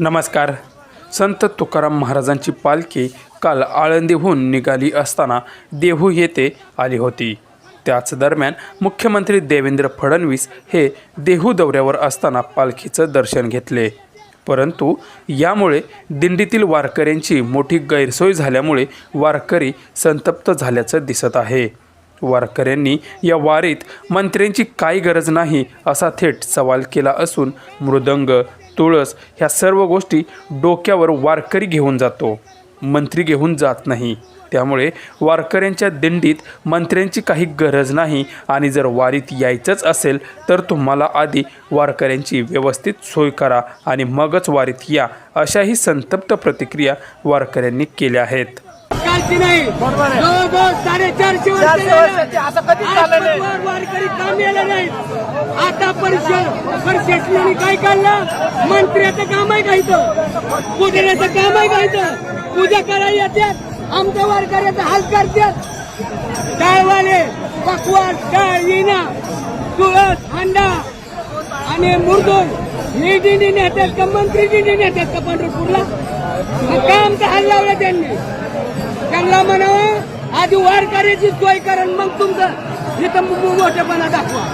नमस्कार. संत तुकाराम महाराजांची पालखी काल आळंदीहून निघाली असताना देहू येथे आली होती. त्याच दरम्यान मुख्यमंत्री देवेंद्र फडणवीस हे देहू दौऱ्यावर असताना पालखीचं दर्शन घेतले. परंतु यामुळे दिंडीतील वारकऱ्यांची मोठी गैरसोय झाल्यामुळे वारकरी संतप्त झाल्याचं दिसत आहे. वारकऱ्यांनी या वारीत मंत्र्यांची काही गरज नाही असा थेट सवाल केला असून मृदंग तुळस ह्या सर्व गोष्टी डोक्यावर वारकरी घेऊन जातो. मंत्री घेऊन जात नाही. त्यामुळे वारकऱ्यांच्या दिंडीत मंत्र्यांची काही गरज नाही आणि जर वारीत यायचंच असेल तर तुम्हाला आधी वारकऱ्यांची व्यवस्थित सोय करा आणि मगच वारीत या अशाही संतप्त प्रतिक्रिया वारकऱ्यांनी केल्या आहेत. कालची नाही. जवळजवळ साडेचारशे वर्ष असं वारकरी काम यायला नाही. आता परिषद परिषदेने काय काढलं? मंत्र्याचं काम आहे का इथं पुजाऱ्याचं काम आहे का इथं पूजा करायला येतात. आमच्या वारकऱ्याचा हाल करतात. डाळवाले पकवान डाळ तुळस हांडा आणि मुरदूल हे दिंडी नेतात का? मंत्री दिंडी नेतात का? पंढरपूरला? मग का आमचा हाल लावला त्यांनी? त्यांना म्हणावं आधी वारकऱ्याची सोय करण मग तुमचं इथं मोठेपणा दाखवा.